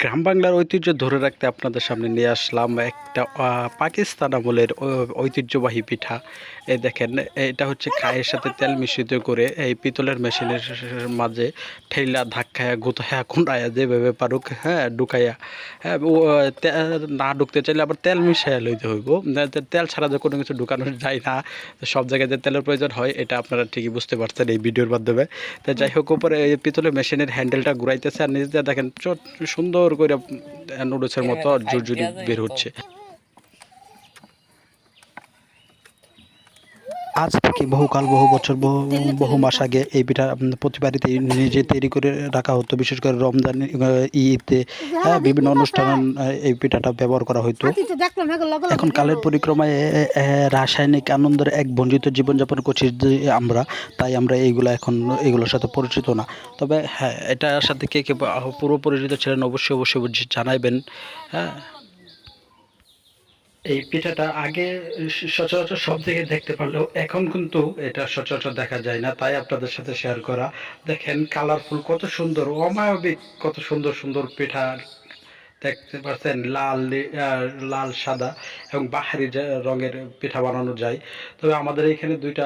গ্রাম বাংলার ঐতিহ্য ধরে রাখতে আপনাদের সামনে নিয়ে আসলাম একটা পাকিস্তান আমলের ঐতিহ্যবাহী পিঠা। এই দেখেন, এটা হচ্ছে কায়ের সাথে তেল মিশ্রিত করে এই পিতলের মেশিনের মাঝে ঠেলা ধাক্কায়া, গুতায়া কুন্ডায়া যেভাবে পারুক হ্যাঁ ঢুকাইয়া হ্যাঁ না ঢুকতে চাইলে আবার তেল মিশাইয়া লইতে হইব। তেল ছাড়া যে কোনো কিছু ঢুকানো যায় না। সব জায়গায় যে তেলের প্রয়োজন হয়, এটা আপনারা ঠিকই বুঝতে পারছেন এই ভিডিওর মাধ্যমে। তো যাই হোক, উপরে এই পিতলের মেশিনের হ্যান্ডেলটা ঘুরাইতেছে আর নিচ দিয়ে দেখেন, চট সুন্দর করে নুডলসের মতো জুরজুরি বের হচ্ছে। আজ থেকে বহুকাল বহু বছর বহু বহু মাস আগে এই পিঠা উম, প্রতি বাড়িতে নিজে তৈরি করে রাখা হতো। বিশেষ করে রমজান ঈদে হ্যাঁ, বিভিন্ন অনুষ্ঠান এই পিঠাটা ব্যবহার করা হতো হ্যাঁ এখন কালের পরিক্রমায় রাসায়নিক আনন্দের এক বঞ্চিত জীবনযাপন করছি আমরা তাই আমরা এইগুলো এখন এগুলোর সাথে পরিচিত না। তবে হ্যাঁ এটার সাথে কে কে পুরো পরিচিত ছিলেন অবশ্যই অবশ্যই জানাইবেন হ্যাঁ। এই পিঠাটা আগে সচরাচর সব জায়গায় দেখতে পারলেও এখন কিন্তু এটা সচরাচর দেখা যায় না। তাই আপনাদের সাথে শেয়ার করা। দেখেন কালারফুল কত সুন্দর, অমায়বিক, কত সুন্দর সুন্দর পিঠা দেখতে পাচ্ছেন লাল লাল সাদা এবং বাহারি রঙের পিঠা বানানো যায়। তবে আমাদের এখানে দুইটা